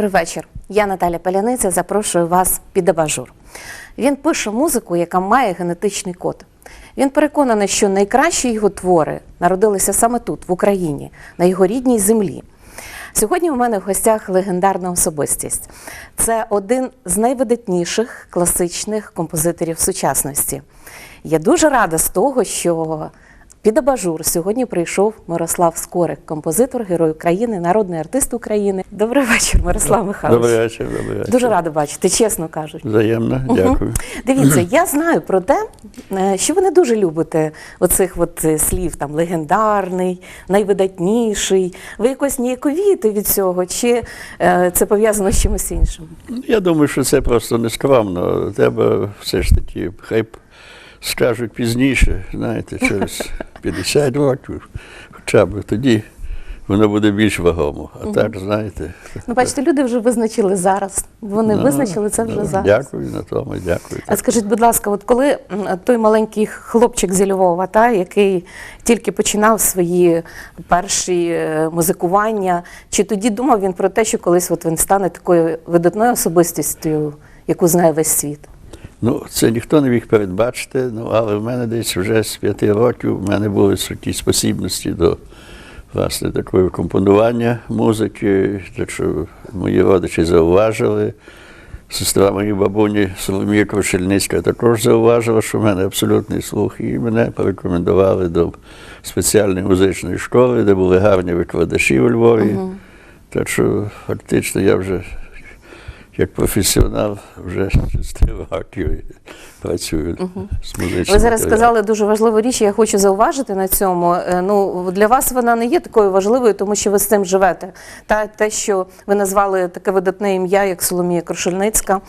Добрий вечір. Я Наталя Паляниця. Запрошую вас під абажур. Він пише музику, яка має генетичний код. Він переконаний, що найкращі його твори народилися саме тут, в Україні, на його рідній землі. Сьогодні у мене в гостях легендарна особистість. Це один з найвидатніших класичних композиторів сучасності. Я дуже рада з того, що під абажур сьогодні прийшов Мирослав Скорик, композитор, герой України, народний артист України. Добрий вечір, Мирослав Михайлович. Добрий вечір, добрий вечір. Дуже рада бачити, чесно кажучи. Взаємно, дякую. Дивіться, я знаю про те, е, що ви не дуже любите оцих от е, слів там легендарний, найвидатніший. Ви якось ніяковієте від цього, чи е, це пов'язано з чимось іншим? Я думаю, що це просто нескромно. Треба все ж таки, хай скажуть пізніше, знаєте, через 50 років, хоча б тоді воно буде більш вагомо. А так, знаєте. Ну, бачите, люди вже визначили зараз. Вони ну, визначили це вже ну, зараз. Дякую на тому, дякую. А скажіть, будь ласка, от коли той маленький хлопчик зі Львова, та, який тільки починав свої перші е, музикування, чи тоді думав він про те, що колись от він стане такою видатною особистістю, яку знає весь світ? Ну, це ніхто не міг передбачити, ну, але в мене десь вже з п'яти років в мене були такі спосібності до власне такого компонування музики, так що мої родичі зауважили. Сестра моєї бабуні Соломія Крошельницька також зауважила, що в мене абсолютний слух, і мене порекомендували до спеціальної музичної школи, де були гарні викладачі у Львові. Так що фактично я вже як професіонал вже 6 років працюю з музичним. Ви зараз матеріалом. сказали дуже важливу річ, я хочу зауважити на цьому. Е, Ну для вас вона не є такою важливою, тому що ви з цим живете. Та те, що ви назвали таке видатне ім'я, як Соломія Крушельницька,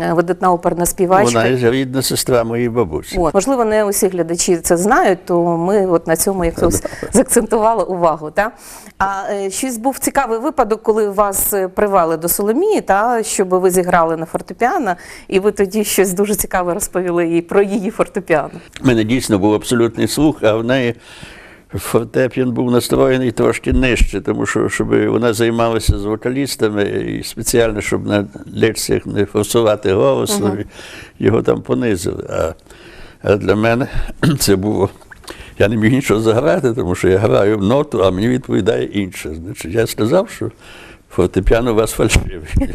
е, видатна оперна співачка. Вона є рідна сестра моєї бабусі. От. Можливо, не усі глядачі це знають, то ми от на цьому якось заакцентували увагу. Та? А е, щось був цікавий випадок, коли вас е, привели до Соломії, та, щоб ви зіграли на фортепіано, і ви тоді щось дуже цікаве розповіли їй про її фортепіано. У мене дійсно був абсолютний слух, а в неї фортепіан був настроєний трошки нижче, тому що щоб вона займалася з вокалістами і спеціально, щоб на лекціях не форсувати голос, ну, його там понизили. А, а для мене це було. Я не міг нічого заграти, тому що я граю в ноту, а мені відповідає інше. Значить, я сказав, що фортепіано у вас фальшивий.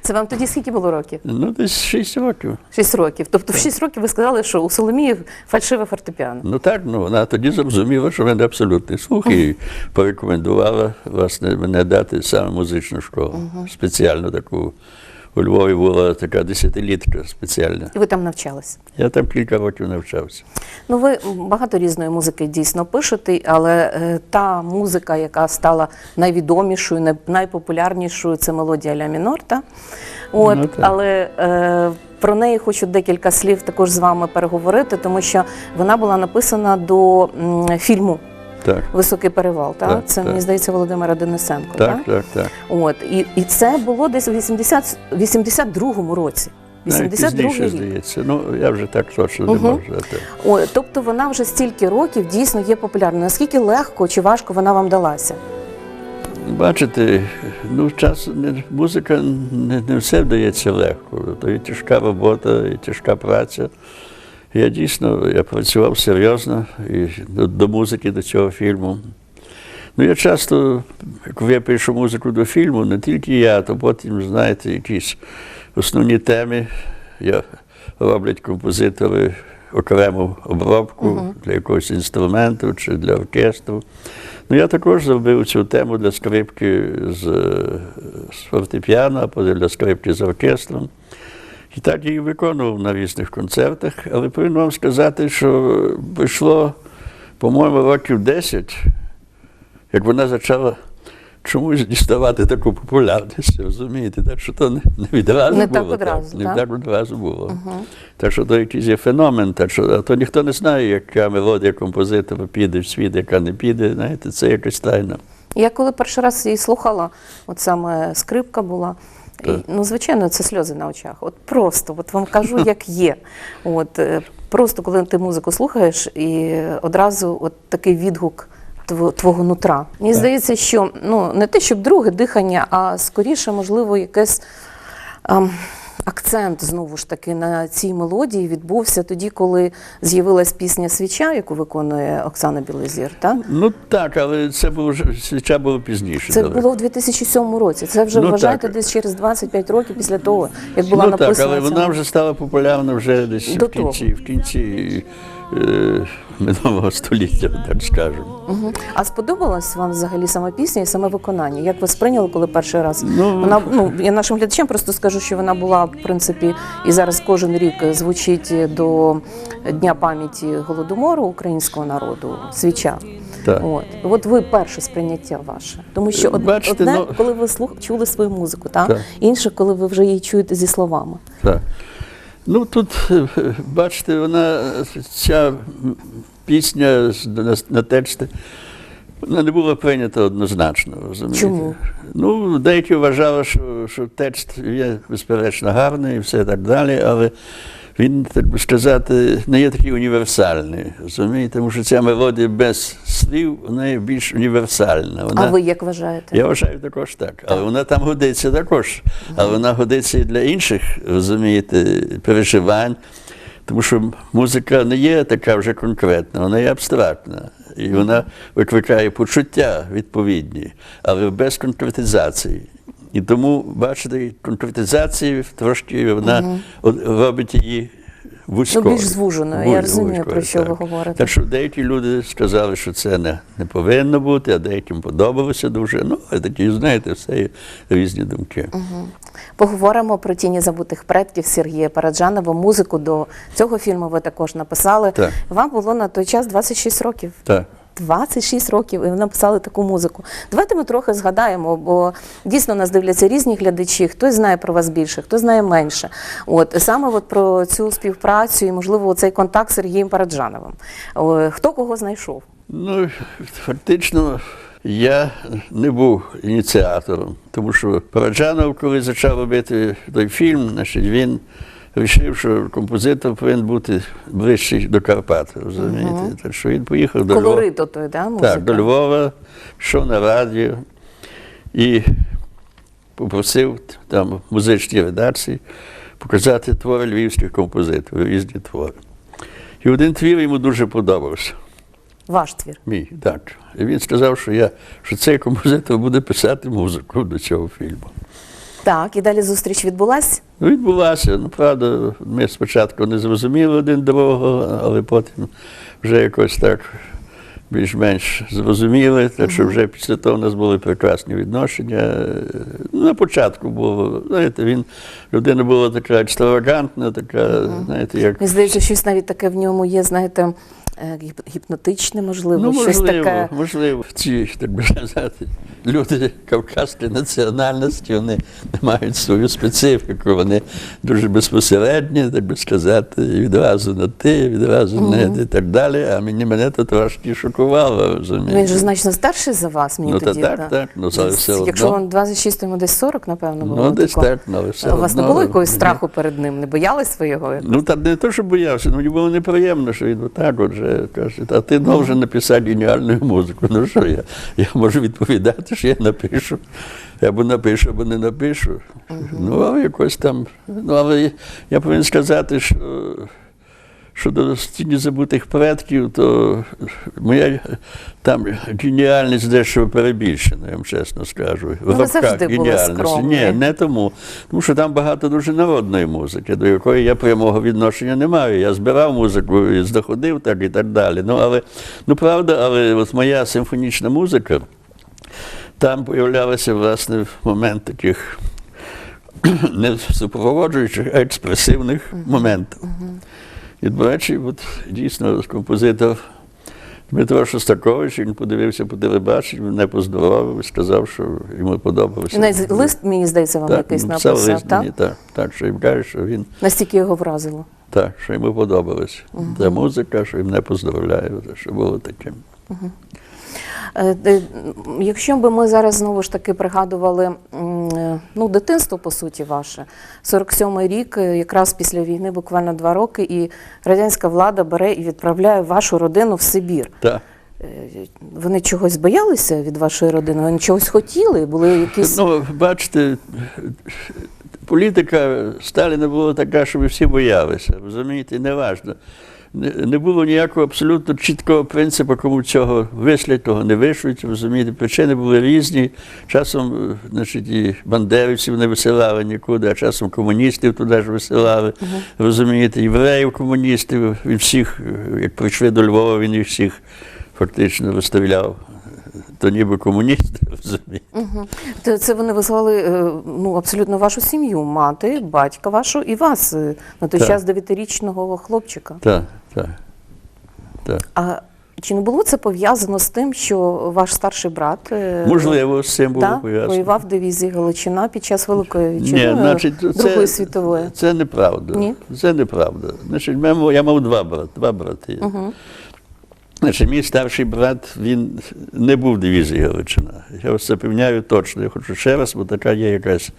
Це вам тоді скільки було років? Ну, десь 6 років. Шість років. Тобто в шість років ви сказали, що у Соломії фальшиве фортепіано. Ну так, ну вона тоді зрозуміла, що в мене абсолютний слух і порекомендувала власне мене дати саме музичну школу. Спеціально таку. У Львові була така десятилітка спеціальна. І ви там навчалися. Я там кілька років навчався. Ну, ви багато різної музики дійсно пишете, але е, та музика, яка стала найвідомішою, най- найпопулярнішою, це мелодія ля мінор. Та? От, Ну, так. але е, про неї хочу декілька слів також з вами переговорити, тому що вона була написана до м, фільму Так, Високий перевал. Та? Так, це, так. мені здається, Володимира Денисенко. так, та? так, так. От, і, і це було десь у 80, 82-му році. 82 рік. здається. Ну, я вже так точно не Мгм. можу. О, тобто вона вже стільки років дійсно є популярною. Наскільки легко чи важко вона вам далася? Бачите, ну час музика не, не все вдається легко. То і тяжка робота, і тяжка праця. Я дійсно я працював серйозно і до, до музики, до цього фільму. Ну, я часто, коли я пишу музику до фільму, не тільки я, то потім, знаєте, якісь основні теми я, роблять композитори окрему обробку для якогось інструменту чи для оркестру. Ну, я також зробив цю тему для скрипки з, з фортепіано, а потім для скрипки з оркестром. І так її виконував на різних концертах, але повинен вам сказати, що пройшло, по-моєму, років 10, як вона почала чомусь діставати таку популярність, розумієте? Так що то не, не відразу Не було. так одразу, не так? так одразу було. Так що то якийсь є феномен, так що а то ніхто не знає, яка мелодія композитора піде в світ, яка не піде. Знаєте, це якась тайна. Я коли перший раз її слухала, от саме скрипка була. І, ну, звичайно, це сльози на очах. От просто, от вам кажу, як є. От, е, просто коли ти музику слухаєш, і одразу от такий відгук твого нутра. Мені здається, що ну не те, щоб друге дихання, а скоріше, можливо, якесь. ем, Акцент знову ж таки на цій мелодії відбувся тоді, коли з'явилась пісня Свіча, яку виконує Оксана Білозір. Так? Ну так, але це було вже свіча було пізніше. Це далеко. було в 2007 році. Це вже Ну, вважаєте так. десь через 25 років після того, як була ну так, написана. але ця вона вже стала популярна вже десь До в кінці, в кінці е, минулого століття, так скажемо. Мгм. А сподобалась вам взагалі сама пісня і саме виконання? Як ви сприйняли, коли перший раз? Ну- вона ну я нашим глядачам просто скажу, що вона була в принципі і зараз кожен рік звучить до Дня пам'яті голодомору українського народу. Свіча. Так. От от ви перше сприйняття ваше, тому що од- Бачите, одне, ну- коли ви слух чули свою музику, так? Так. інше, коли ви вже її чуєте зі словами. Так. Ну тут, е, бачите, вона ця пісня на, на тексти. Вона не була прийнята однозначно, розумієте? Чому? Ну, деякі вважали, що, що текст є безперечно гарний і все так далі, але він, так би сказати, не є такий універсальний. Розумієте? Тому що ця мелодія без слів вона є більш універсальна. Вона, А ви як вважаєте? я вважаю також так. Але вона там годиться також. Але вона годиться і для інших, розумієте, переживань. Тому що музика не є така вже конкретна, вона є абстрактна. І вона викликає почуття відповідні, але без конкретизації. І тому, бачите, конкретизація трошки вона робить її вузькою. Ну, більш звуженою. Я розумію, вузькою, про що ви говорите. Так що деякі люди сказали, що це не, не повинно бути, а деяким подобалося дуже. Ну, а такі, знаєте, все є різні думки. Поговоримо про тіні забутих предків Сергія Параджанова. Музику до цього фільму ви також написали. Так. Вам було на той час 26 років. Так. 26 років, і ви написали таку музику. Давайте ми трохи згадаємо, бо дійсно нас дивляться різні глядачі. Хтось знає про вас більше, хтось знає менше. От саме от про цю співпрацю і, можливо, цей контакт з Сергієм Параджановим. Хто кого знайшов? Ну, фактично, я не був ініціатором, тому що Параджанов, коли почав робити той фільм, значить, він вирішив, що композитор повинен бути ближчий до Карпат, розумієте? Так що він поїхав до Львова. Колорито той, да, музика? Так, до Львова, пішов на радіо і попросив там в музичній редакції показати твори львівських композиторів, різні твори. І один твір йому дуже подобався. Ваш твір. Мій, так. І він сказав, що, я, що цей композитор буде писати музику до цього фільму. Так, і далі зустріч відбулась. Відбулася. Ну, правда, ми спочатку не зрозуміли один другого, але потім вже якось так більш-менш зрозуміли. Так що вже після того у нас були прекрасні відношення. Ну, на початку було, знаєте, він людина була така екстравагантна, така, знаєте, як. Мені здається, щось навіть таке в ньому є, знаєте, гіпнотичне, можливо, Ну, щось можливо, таке. можливо, ці, так би сказати, люди кавказської національності, вони мають свою специфіку, вони дуже безпосередні, так би сказати, відразу на ти, відразу не і так далі. А мені мене то трошки шокувало, розумієте. Він же значно старший за вас, мені Ну, та тоді. так, да. так, ну, але все Якщо одно. вам 26, то йому десь 40, напевно, було. Ну, десь такого. так, ну, але все У вас не було якогось страху перед ним? Не боялись ви його? Ну, та не то, що боявся, ну, мені було неприємно, що він отак от же каже, а ти должен написати геніальну музику. Ну що я? Я можу відповідати, що я напишу. Або напишу, або не напишу. Ну, а якось там. Ну, але я повинен сказати, що щодо стіні забутих предків, то моя там геніальність дещо перебільшена, я вам чесно скажу. В ви завжди були геніальності. скромні. Ні, не тому. Тому що там багато дуже народної музики, до якої я прямого відношення не маю. Я збирав музику і знаходив так і так далі. Ну, але, ну правда, але от моя симфонічна музика, там появлялися, власне, в момент таких не супроводжуючих, а експресивних моментів. І, до речі, от, дійсно композитор Дмитро Шостакович, він подивився по телебаченню, мене поздоровив сказав, що йому подобалося. І навіть лист, мені здається, вам так, якийсь написав лист так? мені, так, так, що їм каже, що він Настільки його вразило. так, що йому подобалося. Та музика, що він мене поздравляє, що було таким. Е, е, Якщо би ми зараз знову ж таки пригадували ну, дитинство, по суті, ваше, 47-й рік, е, якраз після війни, буквально два роки, і радянська влада бере і відправляє вашу родину в Сибір. Так. е, вони чогось боялися від вашої родини? Вони чогось хотіли? Були якісь. Ну, бачите, політика Сталіна була така, що ви всі боялися. Розумієте, неважно. Не, було ніякого абсолютно чіткого принципу, кому цього вислять, того не вишлють. Розумієте, причини були різні. Часом, е, значить, і бандерівців не висилали нікуди, а часом комуністів туди ж висилали. Розумієте, євреїв комуністів він всіх, е, як прийшли до Львова, він їх всіх фактично розстріляв. То ніби комуністи, розумієте. То Це вони вислали е, ну, абсолютно вашу сім'ю, мати, батька вашу і вас е, на той Так. час дев'ятирічного хлопчика. Так, так. так. А чи не було це пов'язано з тим, що ваш старший брат е, Можливо, з цим було пов'язано. воював в дивізії Галичина під час Великої Ні, значить, Другої це, світової? Це неправда. Ні? Це неправда. Значить, я мав два брати, два брати. Угу. Значить, мій старший брат він не був дивізії Галичина. Я вас запевняю точно. Я хочу ще раз, бо така є якась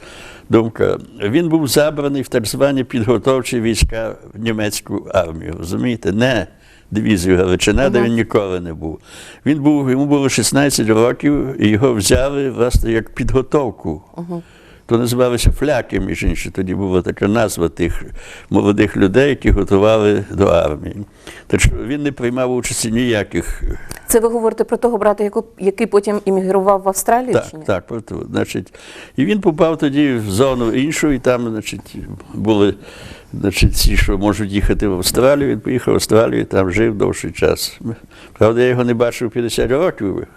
думка. Він був забраний в так звані підготовчі війська в німецьку армію. Розумієте? Не дивізію Галичина, де він ніколи не був. Він був, йому було 16 років, і його взяли власне як підготовку. То називалися фляки, між іншим. Тоді була така назва тих молодих людей, які готували до армії. Так що він не приймав участі ніяких. Це ви говорите про того брата, який потім іммігрував в Австралію? Так, чи ні? так, про то. Значить, і він попав тоді в зону іншу, і там, значить, були значить, ці, що можуть їхати в Австралію. Він поїхав в Австралію там жив довший час. Правда, я його не бачив 50 років.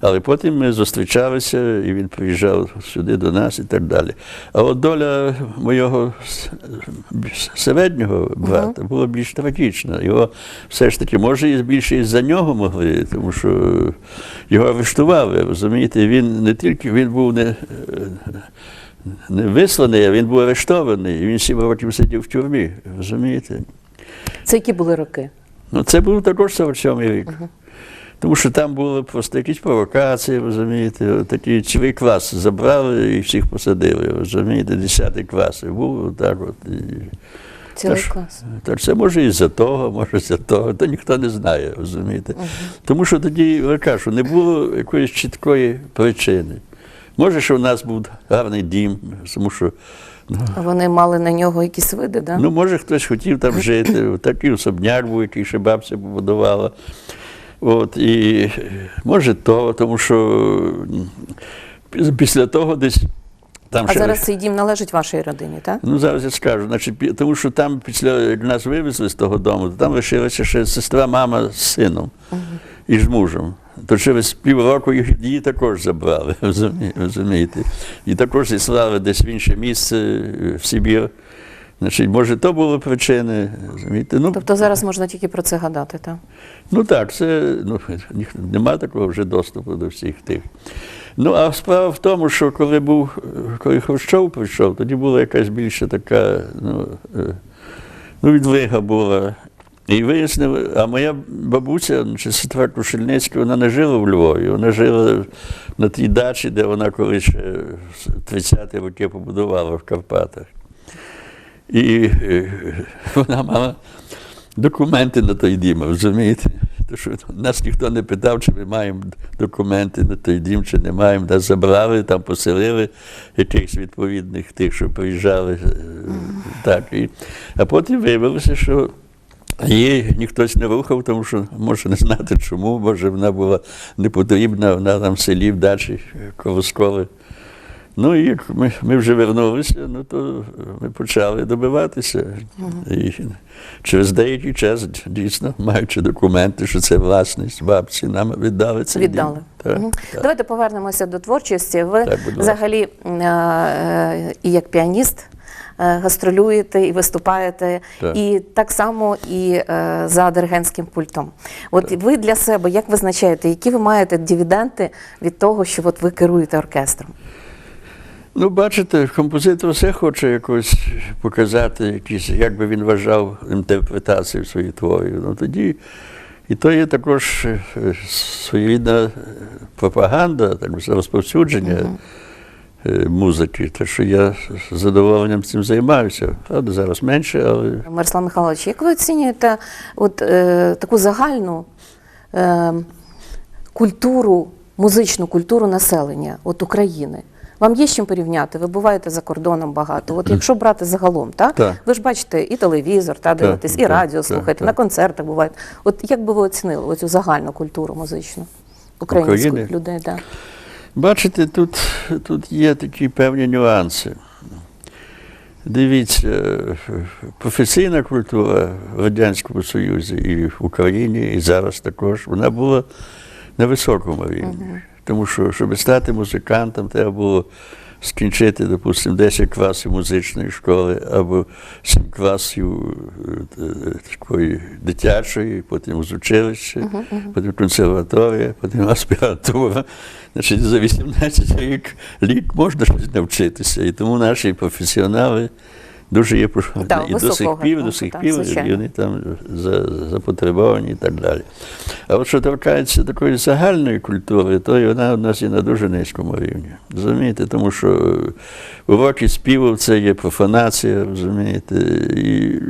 Але потім ми зустрічалися, і він приїжджав сюди до нас і так далі. А от доля моєго середнього брата була більш трагічна. Його все ж таки, може, і більше із-за нього могли, тому що його арештували, розумієте, він не тільки він був не, не висланий, а він був арештований, і він сім років сидів в тюрмі, розумієте? Це які були роки? Ну, це був також 47-й рік. Тому що там були просто якісь провокації, розумієте, такий цілий клас забрали і всіх посадили, розумієте, 10 клас. І був так от. І... Цілий клас. Так це може і за того, може за того, то ніхто не знає, розумієте. Тому що тоді, я кажу, не було якоїсь чіткої причини. Може, що в нас був гарний дім, тому що ну, А Вони мали на нього якісь види, да? Ну, може, хтось хотів там жити. Такий особняк був, який ще бабця побудувала. От, і може то, тому що після того десь там а ще. зараз цей дім належить вашій родині, так? Ну, зараз я скажу. Значить, тому що там, після як нас вивезли з того дому, то там лишилася ще сестра, мама з сином і з мужем. То через півроку їх- її також забрали, розумієте. І також зіслали десь в інше місце, е, в Сибір. Значить, може, то були причини, розумієте? Ну, Тобто зараз можна тільки про це гадати, так? Ну так, це ну, ніх- нема такого вже доступу до всіх тих. Ну, а справа в тому, що коли був, коли Хрущов прийшов, тоді була якась більше така, ну, е, ну відлига була. І вияснили, а моя бабуся, чи сестра Кушельницька, вона не жила в Львові, вона жила на тій дачі, де вона колись 30-ті роки побудувала в Карпатах. І вона мала документи на той дім, розумієте? То що нас ніхто не питав, чи ми маємо документи на той дім, чи не маємо. Нас забрали, там поселили якихось відповідних тих, що приїжджали. е, Так, і, а потім виявилося, що її ніхто не рухав, тому що може не знати чому, може вона була не потрібна, вона там в селі в дачі коло школи. Ну і як ми, ми вже вернулися, ну то ми почали добиватися. І через деякий час дійсно, маючи документи, що це власність бабці, нам віддали це. Віддали. Так, Мгм. так. Давайте повернемося до творчості. Ви Так, взагалі е, е, і як піаніст е, гастролюєте і виступаєте, Так. і так само і е, за диригентським пультом. От ви для себе як визначаєте, які ви маєте дивіденди від того, що от ви керуєте оркестром? Ну, бачите, композитор все хоче якось показати, якісь, як би він вважав інтерпретацію своїх творів. Ну тоді і то є також е, своєрідна пропаганда, так би сказати, розповсюдження е, музики. Так що я з задоволенням цим займаюся. Правда, зараз менше, але Мирослав Михайлович, як ви оцінюєте от, е, таку загальну е, культуру, музичну культуру населення от України. Вам є з чим порівняти? Ви буваєте за кордоном багато. От якщо брати загалом, так? Так. ви ж бачите і телевізор, та дивитесь, і так, радіо так, слухаєте, так. на концертах буваєте. От як би ви оцінили оцю загальну культуру музичну українських України? людей? Да. Бачите, тут, тут є такі певні нюанси. Дивіться, е, професійна культура в Радянському Союзі і в Україні, і зараз також, вона була на високому рівні. Тому що, щоб стати музикантом, треба було скінчити, допустимо, 10 класів музичної школи або 7 класів е, такої дитячої, потім з училища, потім консерваторія, потім аспірантура. Значить, за 18 рік, літ можна щось навчитися. І тому наші професіонали дуже є про- і до сих пір, до сих і вони там запотребовані і так далі. А от що торкається такої загальної культури, то вона у нас є на дуже низькому рівні. Розумієте, тому що уроки співу це є профанація, розумієте, і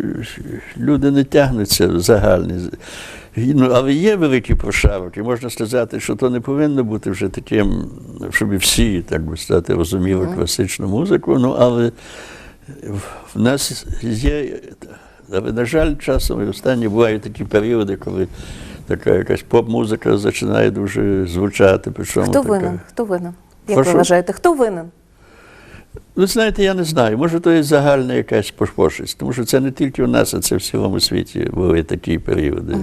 люди не тягнуться в загальні. І, Ну, але є великі прошарки. Можна сказати, що то не повинно бути вже таким, щоб всі, так би сказати, розуміли класичну музику. Ну, але в нас є, але, на жаль, часом і останні бувають такі періоди, коли така якась поп-музика починає дуже звучати. Причому Хто така- винен? Хто винен? Як Прошу? ви вважаєте, хто винен? Ви знаєте, я не знаю. Може, то є загальна якась пошпошість, тому що це не тільки у нас, а це в цілому світі були такі періоди.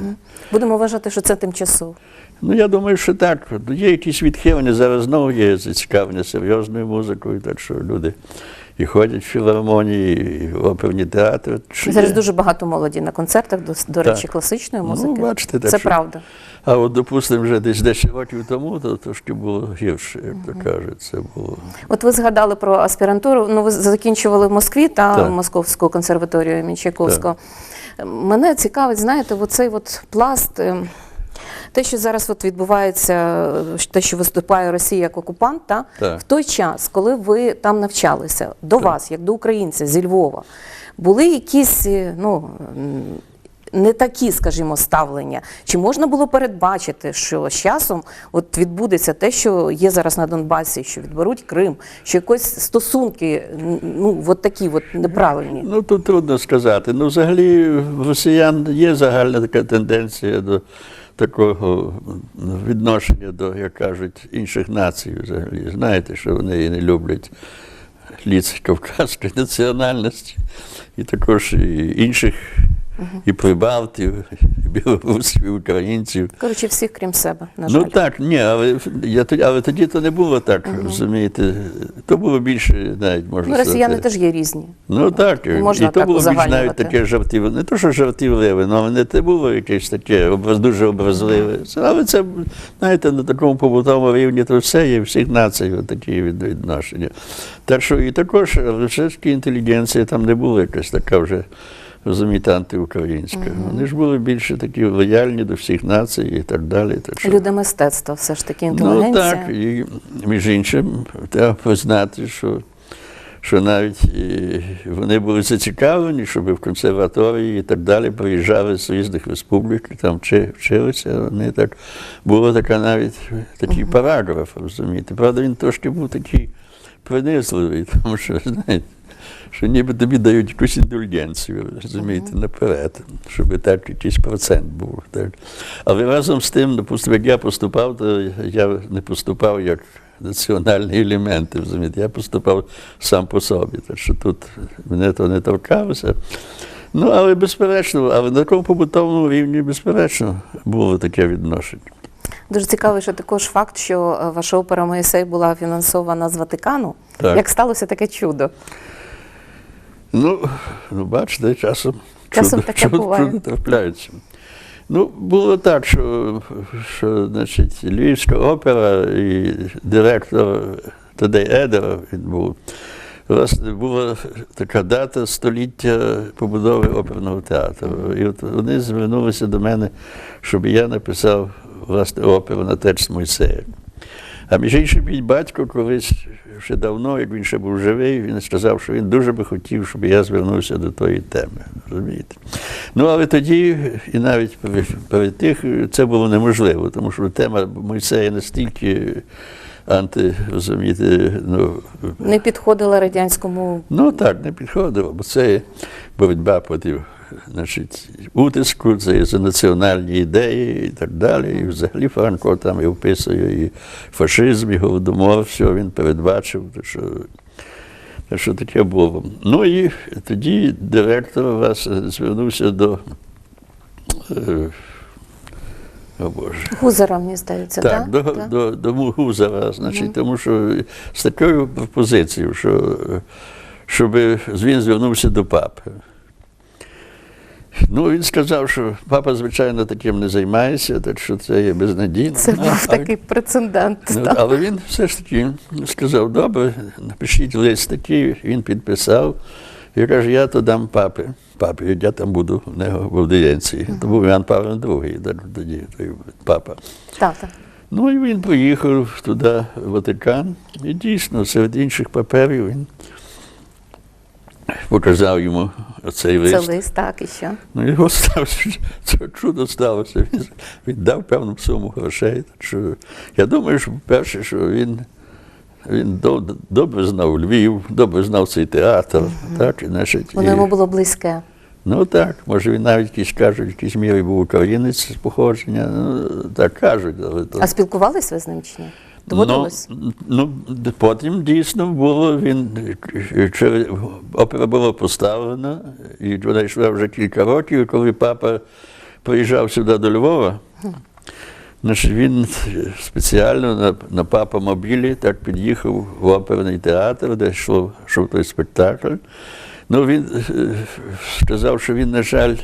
Будемо вважати, що це тимчасово. Ну, я думаю, що так. Ну, Є якісь відхилення, зараз знову є зацікавлення серйозною музикою, так що люди і ходять в філармонії, і в оперні театри. Зараз дуже багато молоді на концертах, до, до речі, класичної Ну, музики. бачите, так це що- правда. А от, допустимо, вже десь 10 років тому, то трошки було гірше, як то кажуть. Це було. От ви згадали про аспірантуру. Ну, ви закінчували в Москві та Так. Московську консерваторію імені Чайковського. Мене цікавить, знаєте, оцей от пласт. Те, що зараз от відбувається, е, те, що виступає Росія як окупант, та, Так. в той час, коли ви там навчалися, до вас, як до українця зі Львова, були якісь е, ну, не такі, скажімо, ставлення? Чи можна було передбачити, що з часом от відбудеться те, що є зараз на Донбасі, що відберуть Крим, що якось стосунки ну, от такі от неправильні? Ну, тут трудно сказати. Ну, взагалі, в росіян є загальна така тенденція до такого відношення до, як кажуть, інших націй взагалі. Знаєте, що вони не люблять ліц кавказської національності, і також інших, і прибалтів, і білорусів, і українців. Коротше, всіх крім себе, на жаль. Ну так, ні, але, я, тоді- але тоді то не було так, розумієте. То було більше, навіть можна ну, росіяни сказати. теж є різні. Ну так, можна і то так було більш навіть таке жартівливе. Не то, що жартівливе, але не те було якесь таке дуже образливе. Але це, знаєте, на такому побутовому рівні то все є, всіх націй такі від- відношення. Так що і також російська інтелігенція там не була якась така вже. Розумієте, антиукраїнська. Вони ж були більше такі лояльні до всіх націй і так далі. Так що... Люди мистецтва, все ж таки Ну так, і між іншим, треба признати, що, що навіть вони були зацікавлені, щоб в консерваторії і так далі приїжджали з різних республік, там вчи- вчилися. Вони так було така навіть такий параграф, розумієте. Правда, він трошки був такий принизливий, тому що, знаєте. Що ніби тобі дають якусь індульгенцію, розумієте, наперед, щоб так якийсь процент був. Так. Але разом з тим, допустимо, як я поступав, то я не поступав як національний елемент, розумієте, я поступав сам по собі. Так що тут мене то не торкалося. Ну, але безперечно, але на такому побутовому рівні, безперечно, було таке відношення. Дуже цікавий ще також факт, що е, ваша опера Моїсей була фінансована з Ватикану. Так. Як сталося таке чудо? Ну, ну бачите, часом, Часом чудо, таке чудо, буває. чудо трапляється. Ну, було так, що, що значить, Львівська опера і директор Тадей Едер, він був. Власне, була така дата століття побудови оперного театру. І от вони звернулися до мене, щоб я написав власне оперу на текст Мойсея. А між іншим, мій батько колись ще давно, як він ще був живий, він сказав, що він дуже би хотів, щоб я звернувся до тої теми. Розумієте? Ну, але тоді, і навіть перед, тих, це було неможливо, тому що тема Мойсея настільки анти, розумієте, ну, Не підходила радянському Ну так, не підходило, бо це боротьба проти значить, утиску, це за національні ідеї і так далі. І взагалі Франко там і описує і фашизм, і голодомор, все він передбачив. Так що, так що таке було. Ну і тоді директор вас звернувся до. е, О Боже. Гузера, мені здається, Так, так? до, Так. до, до Мугузера, значить, тому що з такою пропозицією, що щоб він звернувся до папи. Ну, він сказав, що папа, звичайно, таким не займається, так що це є безнадійно. Це був а- такий прецедент. Ну, так. але він все ж таки сказав, добре, напишіть лист такий, він підписав. І каже, я то дам папі. Папі, я там буду в нього в аудієнції. То був Іван Павло II, тоді той папа. Так, так. Ну і він поїхав туди, в Ватикан, і дійсно, серед інших паперів він показав йому цей Це лист. лист, так, і що? Ну, його стався, це чудо сталося. Він віддав певну суму грошей. Що, я думаю, що перше, що він, він добре знав Львів, добре знав цей театр. Так, і, значить, Воно і- йому було близьке. Ну так, може він навіть якийсь кажуть, в якійсь мірі був українець з походження. Ну, так кажуть, але то. А спілкувались ви з ним чи ні? Доводилось? Ну, ну, потім дійсно було, він е, опера була поставлена, і вона йшла вже кілька років, коли папа приїжджав сюди до Львова, він спеціально на, на папа мобілі так під'їхав в оперний театр, де йшло, йшов той спектакль. Ну, він е, сказав, що він, на жаль,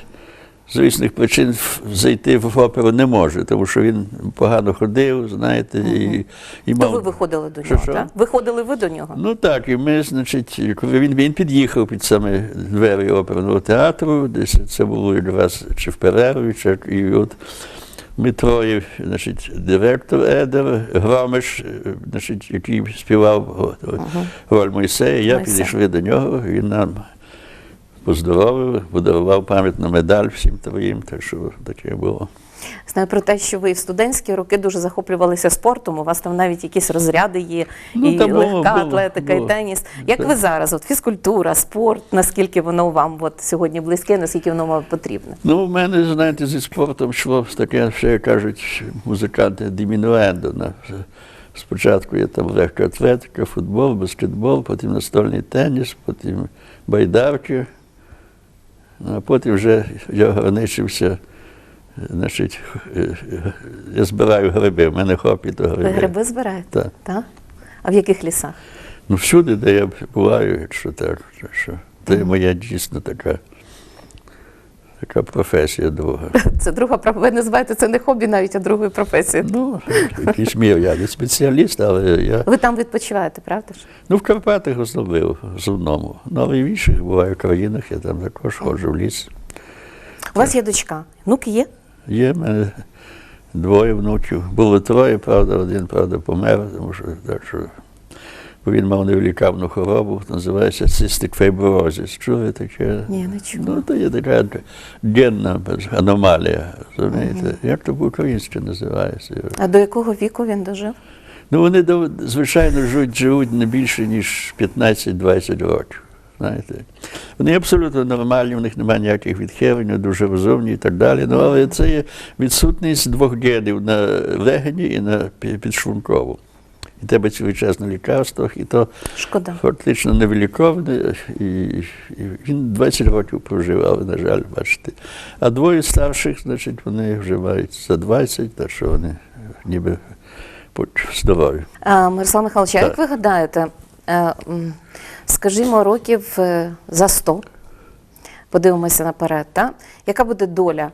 з різних причин зайти в оперу не може, тому що він погано ходив, знаєте, і, і То ви виходили до нього, так? Виходили ви до нього? Ну так, і ми, значить, коли він, він під'їхав під саме двері оперного театру, десь це було якраз чи в перерві, чи і от ми троє, значить, директор Едер, Громиш, е, значить, який співав роль Мойсея, я підійшли до нього, він нам поздоровив, подарував пам'ятну медаль всім троїм, так що таке було. Знаю про те, що ви в студентські роки дуже захоплювалися спортом. У вас там навіть якісь розряди є, Ну, і легка було, атлетика, було. і теніс. Як Так. ви зараз? От фізкультура, спорт, наскільки воно вам от сьогодні близьке, наскільки воно вам потрібне? Ну, в мене, знаєте, зі спортом йшло таке, ще як кажуть, музиканти дімінуендо. Спочатку є там легка атлетика, футбол, баскетбол, потім настольний теніс, потім байдарки. А потім вже я ограничився. Значить, е, я збираю гриби, в мене хобі гриби. Ви гриби. збираєте? Так. Так? А в яких лісах? Ну, всюди, де я буваю, якщо так що це моя дійсно така, така професія друга. Це друга проф- Ви називаєте це не хобі навіть, а другою професією. Ну, в якійсь мірі я не спеціаліст, але я. Ви там відпочиваєте, правда ж? Ну, в Карпатах особливо, в основному. Ну, але і в інших буваю країнах, я там також ходжу в ліс. У вас є дочка. Внуки є? Є в мене двоє внуків. Було троє, правда, один, правда, помер, тому що так що. Бо він мав невлікавну хворобу, називається cystic fibrosis. Чули таке? Ні, не чула. Ну, то є така генна аномалія, розумієте? Як то по-українськи називається? А до якого віку він дожив? Ну, вони, звичайно, живуть, живуть не більше, ніж 15-20 років. Знаєте. Вони абсолютно нормальні, у них немає ніяких відхилень, дуже розумні і так далі. Ну, але це є відсутність двох генів на легені і на пі- підшлункову. І тебе цілий час на лікарствах, і то Шкода. фактично невиліковане. І, і він 20 років прожив, але, на жаль, бачите. А двоє старших, значить, вони вже мають за 20, так що вони ніби здорові. Мирослав Михайлович, а як ви гадаєте, е, скажімо, років е, за 100, подивимося наперед, та? яка буде доля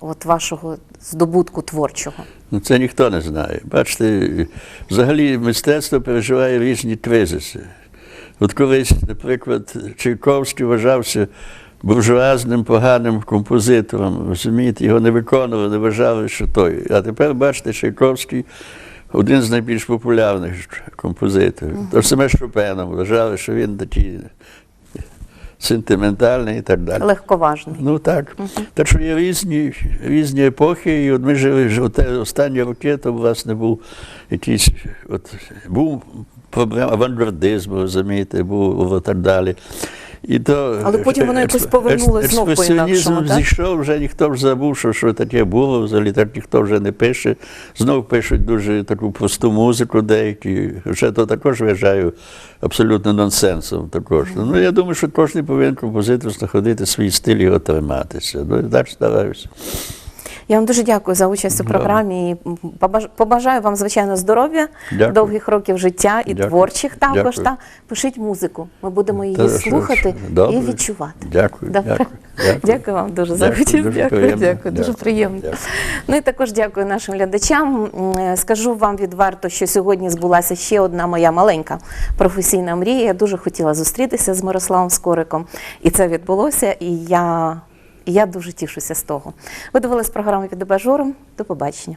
от вашого здобутку творчого? Ну, це ніхто не знає. Бачите, взагалі мистецтво переживає різні кризиси. От колись, наприклад, Чайковський вважався буржуазним, поганим композитором. Розумієте, його не виконували, не вважали, що той. А тепер, бачите, Чайковський один з найбільш популярних композиторів. То ж саме Шопеном вважали, що він такий сентиментальний і так далі. Легковажний. Ну так. Так що є різні, різні епохи, і от ми жили те останні роки, то власне був якийсь от був проблема авангардизму, розумієте, був і так далі. І то, Але потім воно якось повернулося знову по-інакшому, так? зійшов, вже ніхто вже забув, що, що таке було, взагалі так ніхто вже не пише. Знов пишуть дуже таку просту музику деякі. Вже то також вважаю абсолютно нонсенсом також. Ну, я думаю, що кожен повинен композитор знаходити свій стиль і його триматися. Ну, і так стараюся. Я вам дуже дякую за участь у програмі. і Побажаю вам, звичайно, здоров'я, Дякую. довгих років життя і Дякую. творчих також. Дякую. Та пишіть музику. Ми будемо її Та, слухати добре. і відчувати. Дякую, Добре. дякую, дякую. Дякую вам дуже за Дякую, участь. дуже Дякую, дякую, дуже приємно. Дякую. Ну і також дякую нашим глядачам. Е, Скажу вам відверто, що сьогодні збулася ще одна моя маленька професійна мрія. Я дуже хотіла зустрітися з Мирославом Скориком, і це відбулося. І я, і я дуже тішуся з того. Ви дивились програму від Жором». До побачення.